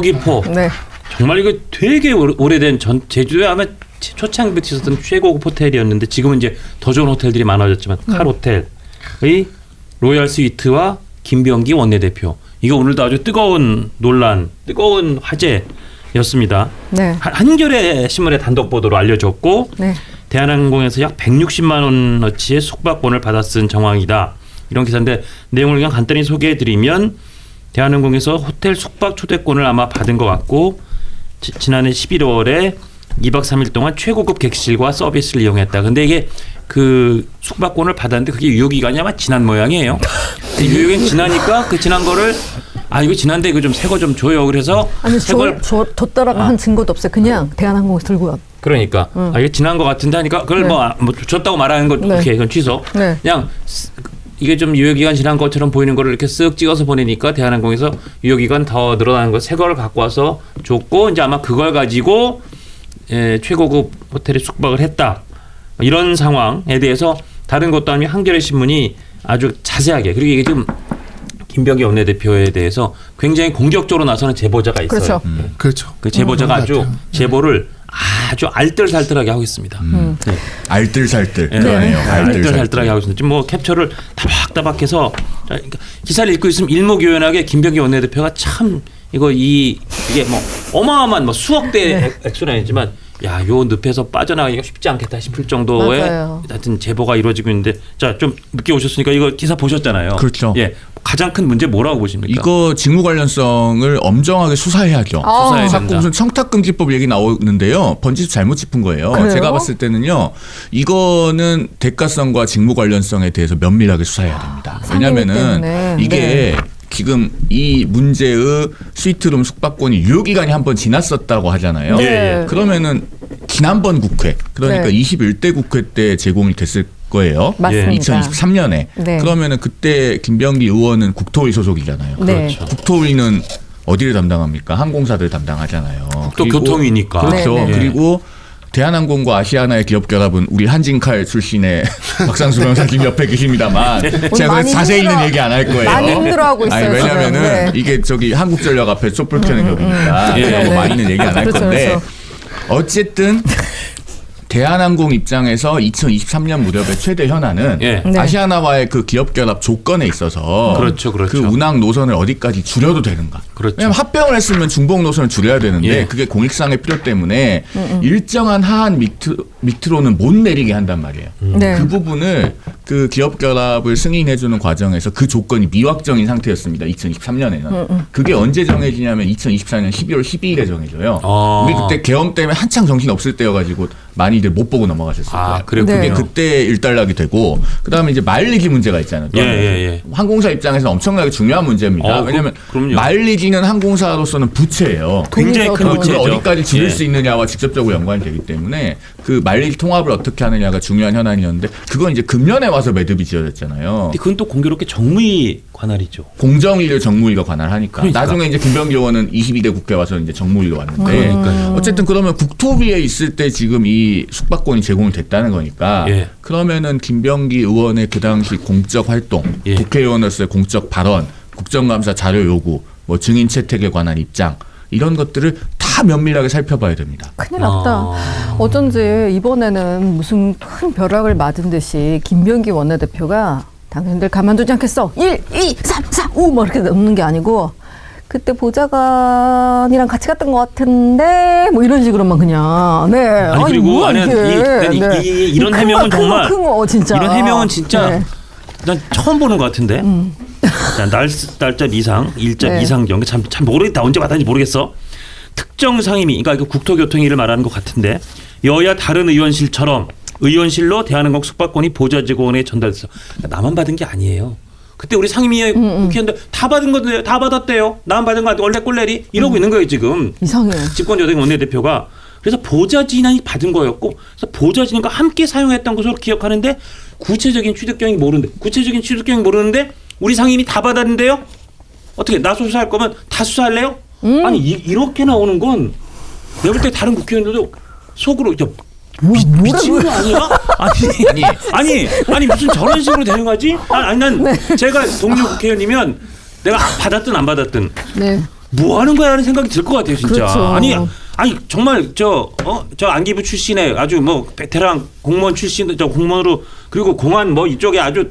서귀포 네. 정말 이거 되게 오래- 오래된 전 제주도에 아마 초창기부터 있었던 최고급 호텔이었는데 지금은 이제 더 좋은 호텔들이 많아졌지만 네. 칼 호텔의 로얄 스위트와 김병기 원내대표 이거 오늘도 아주 뜨거운 논란, 뜨거운 화제였습니다. 네. 한- 한겨레 신문의 단독 보도로 알려졌고 네. 대한항공에서 약 160만 원어치의 숙박권을 받아 쓴 정황이다. 이런 기사인데 내용을 그냥 간단히 소개해드리면 대한항공에서 호텔 숙박 초대권을 아마 받은 것 같고 지, 지난해 11월에 2박 3일 동안 최고급 객실과 서비스를 이용했다. 근데 이게 그 숙박권을 받았는데 그게 유효 기간이 아마 지난 모양이에요. 유효기간 지나니까 그 지난 거를 아 이거 지난데 이거 좀 새 거 좀 줘요. 그래서 아니 새걸 저, 저 뒀다라고 한 증거도 없어요. 그냥 대한항공에서 들고 왔. 그러니까 아 이게 지난 것 같은데 하니까 그걸 네. 뭐, 아, 뭐 줬다고 말하는 거 네. 오케이 이건 취소. 네. 그냥 쓰- 이게 좀 유효기간 지난 것처럼 보이는 거를 이렇게 쓱 찍어서 보내니까 대한항공에서 유효기간 더 늘어나는 거새 거를 갖고 와서 줬고 이제 아마 그걸 가지고 에, 최고급 호텔에 숙박을 했다 이런 상황에 대해서 다른 것도 아니면 한겨레 신문이 아주 자세하게 그리고 이게 지금 김병기 원내대표에 대해서 굉장히 공격적으로 나서는 제보자가 있어요. 그렇죠. 음, 그렇죠. 그 제보자가 것 아주 같아요. 제보를 아주 알뜰살뜰하게 하고 있습니다. 음. 네. 알뜰살뜰 네. 그러네요. 알뜰살뜰하게 하고 있습니다. 지금 뭐 캡처를 다박다박해서 자, 그러니까 기사를 읽고 있으면 일목요연하게 김병기 원내대표가 참 이거 이 이게 뭐 어마어마한 뭐 수억대 네. 액- 액수는 아니지만 야 요 늪에서 빠져나가기가 쉽지 않겠다 싶을 정도의 맞아요. 하여튼 제보가 이루어지고 있는데 자 좀 늦게 오셨으니까 이거 기사 보셨잖아요. 그렇죠. 예 가장 큰 문제 뭐라고 보십니까? 이거 직무 관련성을 엄정하게 수사해야죠. 아. 수사해야 자꾸 된다. 무슨 청탁금지법 얘기 나오는데요. 번지수 잘못 짚은 거예요. 그래요? 제가 봤을 때는요. 이거는 대가성과 직무 관련성에 대해서 면밀하게 수사해야 됩니다. 상임위 왜냐면은 때문에. 이게 네. 지금 이 문제의 스위트룸 숙박권이 유효 기간이 한 번 지났었다고 하잖아요. 예, 예. 그러면은 지난번 국회 그러니까 네. 21대 국회 때 제공이 됐을 거예요. 맞습니다. 2023년에 네. 그러면은 그때 김병기 의원은 국토위 소속이잖아요. 네. 그렇죠. 국토위는 어디를 담당합니까? 항공사들 담당하잖아요. 또 그리고- 교통이니까. 그렇죠. 네, 네. 그리고 대한항공과 아시아나의 기업결합은 우리 한진칼 출신의 박상수 변호사님 옆에 계십니다만 제가 많이 그래서 자세히는 힘들어- 얘기 안 할 거예요. 많이 힘들어하고 있어요, 아니, 왜냐면은. 네. 이게 저기 한국전력 앞에 촛불 켜는 격이니까 예. 제가 뭐 네. 많이는 얘기 안할 그렇죠, 건데 그렇죠. 어쨌든 대한항공 입장에서 2023년 무렵의 최대 현안은 예. 네. 아시아나와의 그 기업 결합 조건에 있어서 그렇죠, 그렇죠. 그 운항 노선을 어디까지 줄여도 되는가? 그렇죠. 왜냐면 합병을 했으면 중복 노선을 줄여야 되는데 예. 그게 공익상의 필요 때문에 일정한 하한 밑으, 밑으로는 못 내리게 한단 말이에요. 네. 그 부분을 그 기업 결합을 승인해주는 과정에서 그 조건이 미확정인 상태였습니다. 2023년에는 그게 언제 정해지냐면 2024년 12월 12일에 정해져요. 아. 우리 그때 계엄 때문에 한창 정신 없을 때여가지고 많이들 못 보고 넘어가셨을 거예요. 아 그랬군요. 그게 그때 일단락이 되고 그다음에 이제 마일리지 문제가 있잖아요. 또 예. 예, 예. 항공사 입장에서 엄청나게 중요한 문제입니다. 어, 그- 왜냐하면 그럼요. 마일리지는 항공사로서는 부채예요. 굉장히 큰 문제죠. 어디까지 줄일 예. 수 있느냐와 직접적으로 연관이 되기 때문에 그 마일리지 통합을 어떻게 하느냐가 중요한 현안이었는데 그건 이제 금년에 와서 매듭이 지어졌잖아요. 근데 그건 또 공교롭게 정무위 관할이죠. 공정위를 정무위가 관할하니까 그러니까. 나중에 이제 김병기 의원은 22대 국회 와서 이제 정무위로 왔는데 그러니까요. 어쨌든 그러면 국토위에 있을 때 지금 이 숙박권이 제공이 됐다는 거니까 예. 그러면은 김병기 의원의 그 당시 공적 활동, 예. 국회의원으로서의 공적 발언, 국정감사 자료 요구, 뭐 증인 채택에 관한 입장 이런 것들을 다 면밀하게 살펴봐야 됩니다. 큰일 났다. 아. 어쩐지 이번에는 무슨 큰 벼락을 맞은 듯이 김병기 원내대표가 당신들 가만두지 않겠어. 1, 2, 3, 4, 5 뭐 이렇게 넣는 게 아니고 그때 보좌관이랑 같이 갔던 것 같은데 뭐 이런 식으로만 그냥 네. 아니, 그리고 뭐야, 아니, 이- 이- 이- 이런 큰 해명은 거, 정말 큰 거, 큰 거, 진짜 이런 해명은 진짜 네. 난 처음 보는 것 같은데. 자, 날, 날짜 이상, 일자 네. 이상 경참참 모르겠다. 언제 받았는지 모르겠어. 특정 상임위, 그러니까 이거 국토교통위를 말하는 것 같은데 여야 다른 의원실처럼 의원실로 대한항공 숙박권이 보좌 직원에 전달돼서 그러니까 나만 받은 게 아니에요. 그때 우리 상임위에 국회의원들 다 받은 건데요. 다 받았대요. 나만 받은 거 원래 꼴레리 이러고 있는 거예요 지금. 이상해. 집권 여당 원내대표가 그래서 보좌진이 받은 거였고 그래서 보좌 진과 함께 사용했던 것으로 기억하는데 구체적인 취득 경위 모르는데 구체적인 취득 경위 모르는데 우리 상임이 다 받았는데요 어떻게 나 수사할 거면 다 수사할래요? 아니 이, 렇게 나오는 건 내가 볼 때 다른 국회의원들도 속으로 야, 뭐, 미친 거 아니야? 아니 아니 아니 무슨 저런 식으로 되는 거지? 아니, 아니 난 제가 동료 국회의원이면 내가 받았든 안 받았든 네. 뭐 하는 거야 하는 생각이 들 것 같아요, 진짜. 그렇죠. 아니 아니 정말 저어저 안기부 출신의 아주 뭐 베테랑 공무원 출신 저 공무원으로 그리고 공안 뭐 이쪽에 아주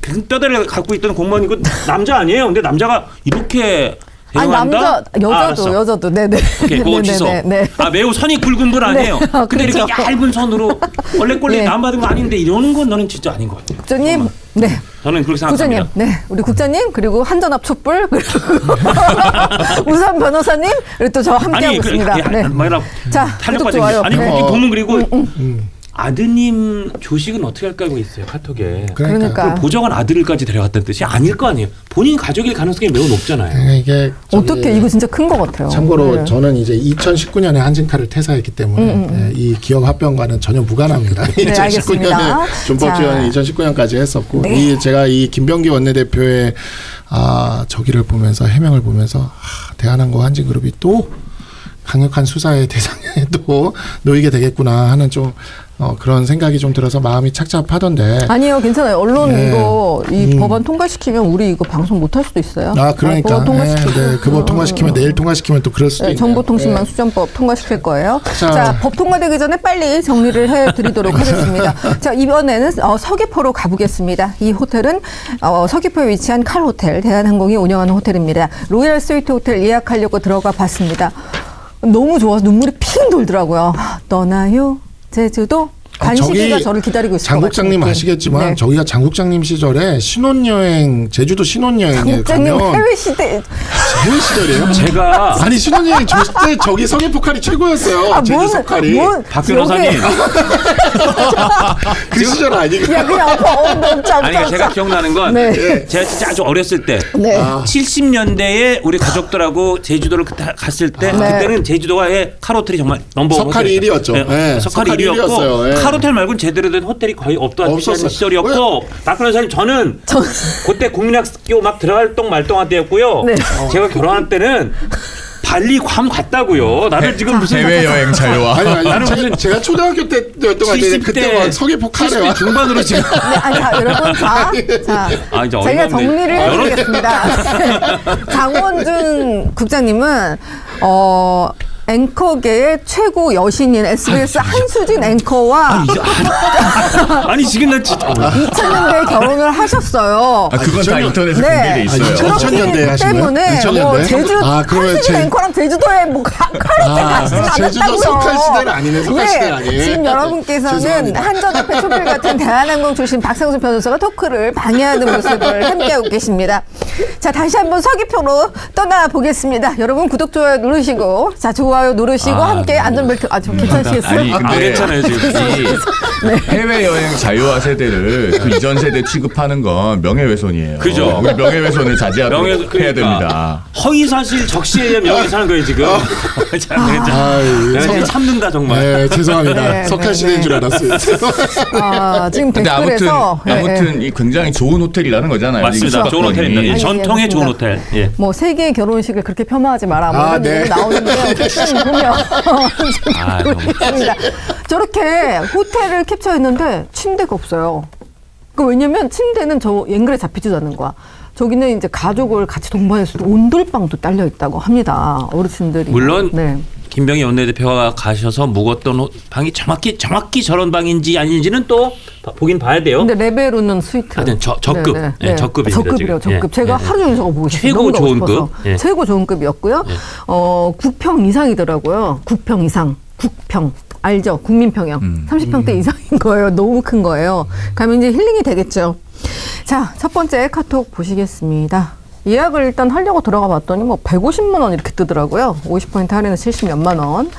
큰 뼈대를 갖고 있던 공무원이고 남자 아니에요. 근데 남자가 이렇게 아니 대응한다? 남자 여자도 아, 알았어. 여자도 네네. 오케이, 그거 취소. 네, 네, 네. 아 매우 선이 굵은 분 아니에요. 네. 아, 근데 이렇게 그렇죠. 얇은 선으로 원래 꼴리 네. 남 받은 거 아닌데 이러는 건 나는 진짜 아닌 것 같아요. 국장님, 네. 저는 그렇게 국장님, 생각합니다. 네. 우리 국장님, 그리고 한전압 촛불, 그리고 우선 변호사님, 그리고 또 저 함께 하고 있습니다. 그, 네. 뭐라 자, 탄력 받은 좋아요. 아니 네. 이 보면 그리고 음. 아드님 조식은 어떻게 할까 하고 있어요 카톡에. 그러니까. 그럼 보정한 아들까지 데려갔다는 뜻이 아닐 거 아니에요. 본인 가족일 가능성이 매우 높잖아요. 네, 이게 저기 어떻게 이거 진짜 큰 것 같아요. 참고로 네. 저는 이제 2019년에 한진카를 퇴사했기 때문에 네, 이 기업 합병과는 전혀 무관합니다. 네, 알겠습니다. 2019년에 준법 자. 지원 2019년까지 했었고 네. 이 제가 이 김병기 원내대표의 아 저기를 보면서 해명을 보면서 아, 대한항공 한진그룹이 또 강력한 수사의 대상에 또 놓이게 되겠구나 하는 좀 어, 그런 생각이 좀 들어서 마음이 착잡하던데. 아니요, 괜찮아요. 언론 네. 이거 이 음. 법안 통과시키면 우리 이거 방송 못 할 수도 있어요. 아 그러니까 법안 통과시키고. 네, 네, 그법 통과시키면 내일 통과시키면 또 그럴 수도 네, 있네요. 정보통신망 네. 수정법 통과시킬 거예요. 자, 자. 법 통과되기 전에 빨리 정리를 해드리도록 하겠습니다. 자, 이번에는 어, 서귀포로 가보겠습니다. 이 호텔은 어, 서귀포에 위치한 칼 호텔, 대한항공이 운영하는 호텔입니다. 로얄 스위트 호텔 예약하려고 들어가 봤습니다. 너무 좋아서 눈물이 핑 돌더라고요. 떠나요, 제주도. 관식이가 저기 저를 기다리고 있을 것 장국장님 같은 아시겠지만. 네. 저희가 장 국장님 시절에 신혼여행 제주도 신혼여행에 가면 해외 시대 해외 시절이에요? 제가 아니 신혼여행 저때 저기 서귀포 칼이 최고였어요. 아, 제주 석칼이 박 변호사님 그 시절 아니고 야, 그냥 아파. 어, 너무 아니 제가 기억나는 건 네. 제가 진짜 아주 어렸을 때 네. 아. 70년대에 우리 가족들하고 제주도를 그때 갔을 때 네. 그때는 제주도의 카로텔이 정말 넘버원 석칼이 호텔이었어요. 일위였죠. 네, 네, 석칼이 석칼이 1위였고 일위였어요. 예. 카로텔 말고는 제대로 된 호텔이 거의 없던 없었어요. 시절이었고 박 변호사님 저는 저- 그때 국민학교 막 들어갈 동 말동한 때였고요. 네. 제가 결혼할 때는 발리 괌 갔다고요. 나를 지금 무슨 해외 여행 아니 아니 나는 무슨 제가 초등학교 때였던 것. 70대 그때 막 서귀포 칼에 70대 와. 중반으로 지금 네, 아니, 자, 여러분, 자, 자, 아, 이제 제가 어이가 없네. 정리를 해드리겠습니다. 장원준 국장님은, 어, 앵커계의 최고 여신인 SBS 한수진 앵커와 아니 지금 나 진짜 2000년대에 결혼을 하셨어요. 아, 그건 다 아, 인터넷에 네. 공개돼 있어요. 아, 2000 년대에 그렇기 하신 거예요? 때문에 2000뭐 년대? 제주 아, 그러면 한수진 제- 앵커랑 제주도에 뭐 가- 칼호텔 아, 가시진 제주도 않았다고요. 석칼 시대는 아니네, 석칼 시대는 아니에요. 지금 여러분께서는 죄송합니다. 한전협회 촛불 같은 대한항공 출신 박상수 변호사가 토크를 방해하는 모습을 함께하고 계십니다. 자 다시 한번 서귀포로 떠나 보겠습니다. 여러분 구독 좋아요 누르시고 자 좋아요 누르시고 아, 함께 안전벨트 아좀 괜찮으시겠어요? 아니, 근데- 아, 괜찮아요 지금. 해외 여행 자유화 세대를 그 이전 세대 취급하는 건 명예훼손이에요. 그죠. 우리 명예훼손을 자제하도록 명예 해야 그러니까 됩니다. 허위 사실 적시에 의한 명예 사는 거예요 지금. 자, 내가 아유, 내가 지금 참는다 정말. 네, 죄송합니다. 네, 석칼 네, 시대인 네. 줄 알았어요. 아, 지금 근데 아무튼 댓글에서 예, 예. 아무튼 이 굉장히 좋은 호텔이라는 거잖아요. 맞습니다. 이 좋은 호텔입니다. 예, 전통의 예, 좋은. 호텔. 예. 뭐 세계 결혼식을 그렇게 폄하하지 마라. 뭐 아, 이런 네. 얘기 나오는데요. 일단 보면 아, 모르겠습니다. 저렇게 호텔을 캡처했는데 침대가 없어요. 그 왜냐면 침대는 저 앵글에 잡히지도 않는 거야. 저기는 이제 가족을 같이 동반해서 온돌방도 딸려 있다고 합니다. 어르신들이. 물론 네. 김병희 원내대표가 가셔서 묵었던 호- 방이 정확히 정확히 저런 방인지 아닌지는 또 봐- 보긴 봐야 돼요. 근데 레벨로는 스위트. 하여튼 저- 저급. 예, 저급입니다, 저급이래요, 지금. 저급. 예, 제가 예. 하루 종일 저거 보고 있어요. 최고 좋은 싶어서. 급. 예. 최고 좋은 급이었고요. 예. 어, 9평 이상이더라고요. 9평 이상. 9평. 알죠? 국민평형. 음. 30평대 이상인 거예요. 너무 큰 거예요. 가면 이제 힐링이 되겠죠. 자, 첫 번째 카톡 보시겠습니다. 예약을 일단 하려고 들어가 봤더니 뭐 150만 원 이렇게 뜨더라고요. 50% 할인은 70몇만 원.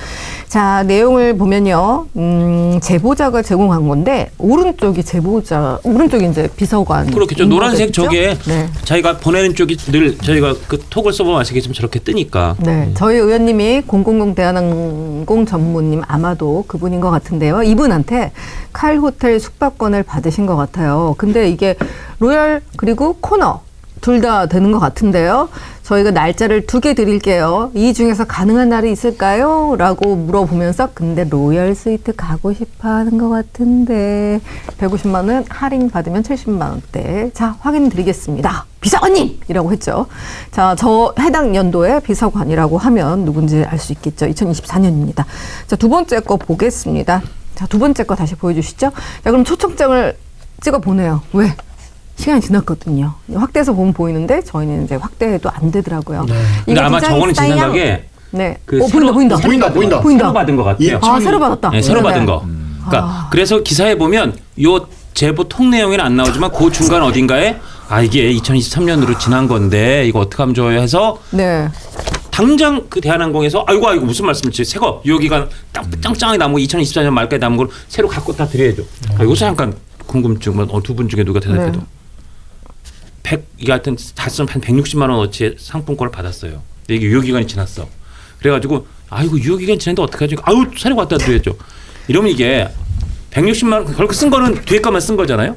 자, 내용을 보면요. 음, 제보자가 제공한 건데 오른쪽이 제보자, 오른쪽이 이제 비서관. 그렇겠죠. 노란색 저게 네. 자기가 보내는 쪽이 늘 저희가 그 톡을 써보면 아시겠지만 저렇게 뜨니까. 네, 저희 의원님이 000 대한항공 전무님 아마도 그분인 것 같은데요. 이분한테 칼 호텔 숙박권을 받으신 것 같아요. 근데 이게 로열 그리고 코너 둘 다 되는 것 같은데요. 저희가 날짜를 두 개 드릴게요. 이 중에서 가능한 날이 있을까요? 라고 물어보면서 근데 로열 스위트 가고 싶어 하는 것 같은데 150만 원 할인 받으면 70만 원대. 자, 확인 드리겠습니다. 비서관님! 이라고 했죠. 자, 저 해당 연도에 비서관이라고 하면 누군지 알 수 있겠죠. 2024년입니다. 자, 두 번째 거 보겠습니다. 자, 두 번째 거 다시 보여주시죠. 자, 그럼 초청장을 찍어 보내요. 왜? 시간이 지났거든요. 확대해서 보면 보이는데 저희는 이제 확대해도 안 되더라고요. 근데 이거 아마 스타일이랑- 생각에 네. 그 어, 새로- 보인다, 보인다. 새로 보인다, 보인다. 거, 보인다. 새로 받은 것 같아요. 예, 아, 새로 받았다. 네, 새로 네네. 받은 거. 그러니까 아. 그래서 기사에 보면 요 제보 통 내용에는 안 나오지만 그 중간 어딘가에 아 이게 2023년으로 지난 건데 이거 어떻게 하면 좋아요 해서 네. 당장 그 대한항공에서 아이고 아이고 무슨 말씀이지 새거 유효기간 땅- 짱짱하게 남은 2024년 말까지 남은 걸 새로 갖고 다 드려야죠. 아, 이것도 잠깐 궁금증 두분 중에 누가 대답해도 네. 100 이게 하여튼 다 쓰면 한 160만 원 어치의 상품권을 받았어요. 근데 이게 유효 기간이 지났어. 그래 가지고 아이고 유효 기간 지났는데 어떡하지? 아유 새로 갖다 드려야죠. 이러면 이게 160만 원 결국 쓴 거는 뒤에 거만 쓴 거잖아요.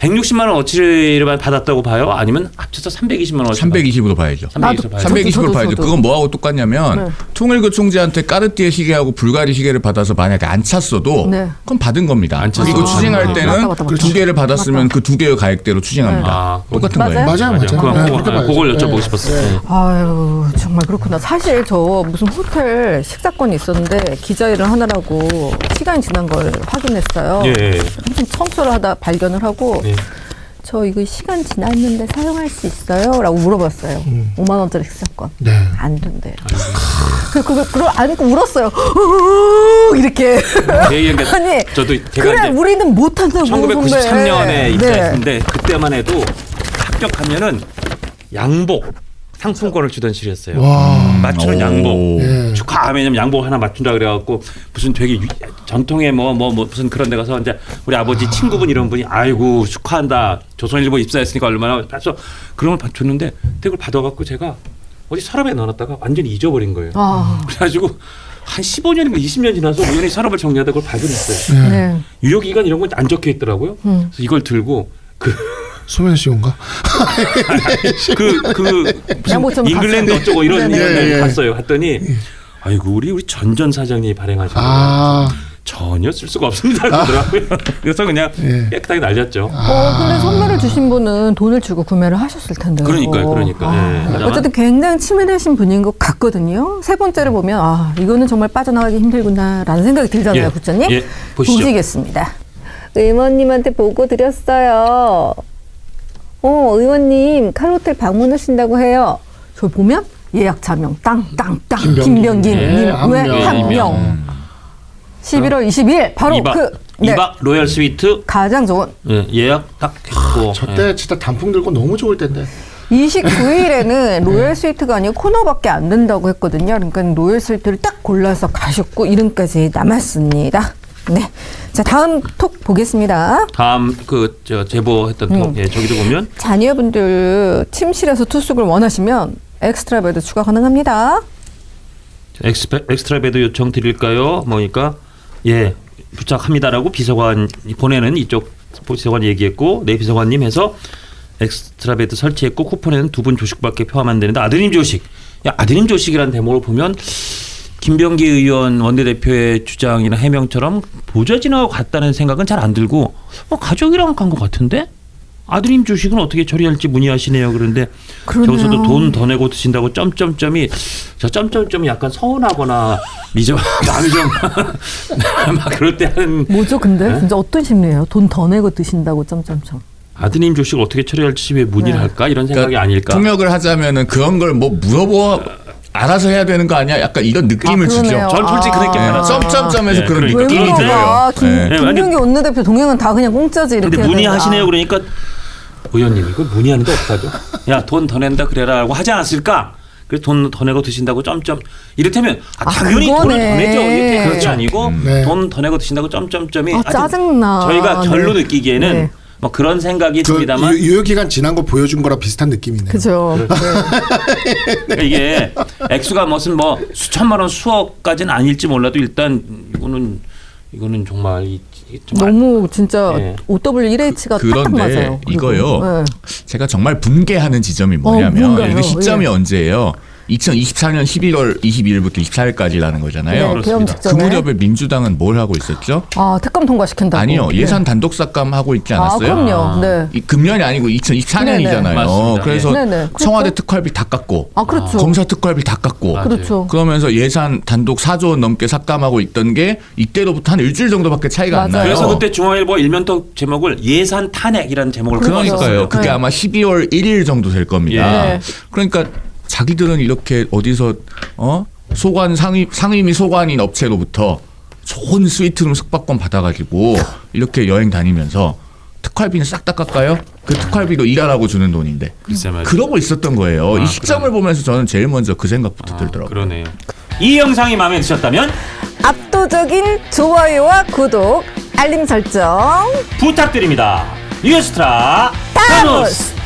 160만 원 어치를 받았다고 봐요? 아니면 합쳐서 320만 원 320으로 봐야죠. 320으로 나도- 봐요. 저도, 320으로 저도, 봐야죠. 저도. 그건 뭐하고 똑같냐면 네. 통일교 총재한테 까르띠에 시계하고 불가리 시계를 받아서 만약에 안 찼어도 네. 그건 받은 겁니다. 안 찼어도. 그리고 추징할 아, 때는 맞다, 맞다, 맞다. 두 개를 받았으면 그 두 개의 가액대로 추징합니다. 아, 똑같은 맞아요? 거예요. 맞아요, 맞아요. 그거, 네, 그거, 그렇게 봐야죠. 그걸 여쭤보고 네. 싶었어요. 네. 아유 정말 그렇구나. 사실 저 무슨 호텔 식사권이 있었는데 기자 일을 하느라고 시간이 지난 걸 확인했어요. 예, 예. 한참 청소를 하다 발견을 하고 네. 저 이거 시간 지났는데 사용할 수 있어요? 라고 물어봤어요. 5만 원짜리 식사권. 네. 안 된대. 그 그거 그걸 안고 울었어요. 이렇게. 제 얘기가 아니, 저도 제가 그래 이제 우리는 못한다고 1993년에 선배. 입사했는데 그때만 해도 합격하면은 양복 상품권을 주던 실이었어요. 와. 맞추는 오. 양복. 예. 축하 왜냐면 양복 하나 맞춘다 그래갖고 무슨 되게 유- 전통의 뭐 뭐 무슨 그런 데 가서 이제 우리 아버지 친구분 이런 분이 아이고 축하한다 조선일보 입사했으니까 얼마나 그래서 그런 걸 줬는데 그걸 받아갖고 제가 어디 서랍에 넣어놨다가 완전히 잊어버린 거예요. 아, 그래가지고 한 15년인가 20년 지나서 우연히 서랍을 정리하다 그걸 발견했어요. 네. 유효 기간 이런 건 안 적혀 있더라고요. 음. 그래서 이걸 들고 그 소면시온가? 그, 그, 양복점 무슨 잉글랜드 갔어요. 어쩌고 이런 네 네. 이런 데 예, 예. 갔어요. 갔더니 아이고 우리 우리 전전 사장님이 발행하신 거예요. 아. 전혀 쓸 수가 없습니다 그러더라고요. 그래서 그냥 예. 깨끗하게 날렸죠. 어, 근데 선물을 주신 분은 돈을 주고 구매를 하셨을 텐데요. 그러니까요, 그러니까. 아, 예. 어쨌든 굉장히 치밀하신 분인 것 같거든요. 세 번째를 보면 아 이거는 정말 빠져나가기 힘들구나라는 생각이 들잖아요, 예. 부처님. 예, 보시죠. 보시겠습니다. 의원님한테 보고 드렸어요. 어, 의원님 칼호텔 방문하신다고 해요. 저 보면 예약 자명 땅땅땅 김병기. 예, 왜 한명. 한 명. 음. 11월 20일 바로 이박 그 네, 이박 로얄 스위트 가장 좋은 예, 예약 딱 했고. 저때 진짜 단풍 들고 너무 좋을 텐데. 29일에는 로열 스위트가 아니고 코너밖에 안 된다고 했거든요. 그러니까 로열 스위트를 딱 골라서 가셨고 이름까지 남았습니다. 네. 자, 다음 톡 보겠습니다. 다음 그 저 제보했던 음. 톡 예, 저기도 보면 자녀분들 침실에서 투숙을 원하시면 엑스트라 베드 추가 가능합니다. 엑스페, 엑스트라 베드 요청 드릴까요? 뭐니까 예 부착합니다라고 비서관 보내는 이쪽 비서관 얘기했고 내 비서관님 해서 엑스트라 베드 설치했고 쿠폰에는 두 분 조식밖에 포함 안 되는데 아드님 조식 야 아드님 조식이라는 대목을 보면 김병기 의원 원내대표의 주장이나 해명처럼 보좌진하고 갔다는 생각은 잘 안 들고 어, 가족이랑 간 것 같은데 아드님 조식은 어떻게 처리할지 문의하시네요. 그런데 그러네요. 저기서도 돈 더 내고 드신다고 점점점이 저 점점점이 약간 서운하거나 미저 마음이 좀막 그럴 때 하는 뭐죠, 근데? 네? 진짜 어떤 심리예요? 돈 더 내고 드신다고 점점점. 아드님 조식 어떻게 처리할지 왜 문의를 네. 할까 이런 생각이 아닐까. 통역을 하자면은 그런 걸 뭐 물어보 알아서 해야 되는 거 아니야? 약간 이런 느낌을 아. 주죠. 전 솔직히 그렇게 네, 아. 점점점에서 네, 그런 그러니까. 왜 느낌이 그런 물어봐? 들어요. 김, 네. 네, 김병기 원내대표 동행은 다 그냥 공짜지 이렇게. 근데 문의하시네요. 그러니까 의원님 이거 문의하는데 어떡하죠? 야 돈 더 낸다 그래라고 하지 않았을까? 그래서 돈 더 내고 드신다고 점점 이렇다면 아, 아, 당연히 돈을 그거네. 더 내죠 이렇게 그렇죠. 아니고 네. 돈 더 내고 드신다고 점점점이 아, 짜증나. 저희가 결로 네. 느끼기에는 네. 뭐 그런 생각이 그 듭니다만 유- 유효 기간 지난 거 보여준 거랑 비슷한 느낌이네요. 그죠. 그러니까 이게 액수가 무슨 뭐 수천만 원 수억까지는 아닐지 몰라도 일단 이거는 이거는 정말 이 너무 진짜 네. OW1H가 딱딱 그런데 맞아요. 그리고. 이거요. 네. 제가 정말 분개하는 지점이 어, 뭐냐면 뭔가요? 이게 시점이 예. 언제예요? 2024년 11월 22일부터 24일까지라는 거잖아요. 네, 그렇습니다. 계엄 그 직전에. 무렵에 민주당은 뭘 하고 있었죠? 아 특검 통과시킨다고. 아니요. 네. 예산 단독 삭감 하고 있지 아 않았어요? 그럼요. 네. 이 금년이 아니고 2024년이잖아요. 네네. 맞습니다. 그래서 네네. 그렇죠. 청와대 특활비 다 깎고 아 그렇죠. 검사 특활비 다 깎고 맞아요. 그렇죠. 그러면서 예산 단독 4조 원 넘게 삭감하고 있던 게 이때로부터 한 일주일 정도밖에 차이가 안 맞아요. 나요. 그래서 그때 중앙일보 일면톡 제목을 예산 탄핵이라는 제목을 그러니까요. 붙였어요. 그게 네. 아마 12월 1일 정도 될 겁니다. 예. 네. 그러니까 자기들은 이렇게 어디서 어 소관 상위 상임위 소관인 업체로부터 좋은 스위트룸 숙박권 받아가지고 이렇게 여행 다니면서 특활비는 싹 다 깎아요. 그 특활비도 일하라고 주는 돈인데. 그러고 있었던 거예요. 아, 이 시점을 보면서 저는 제일 먼저 그 생각부터 아, 들더라고요. 그러네요. 이 영상이 마음에 드셨다면 압도적인 좋아요와 구독, 알림 설정. 부탁드립니다. 뉴스트라! 타노스.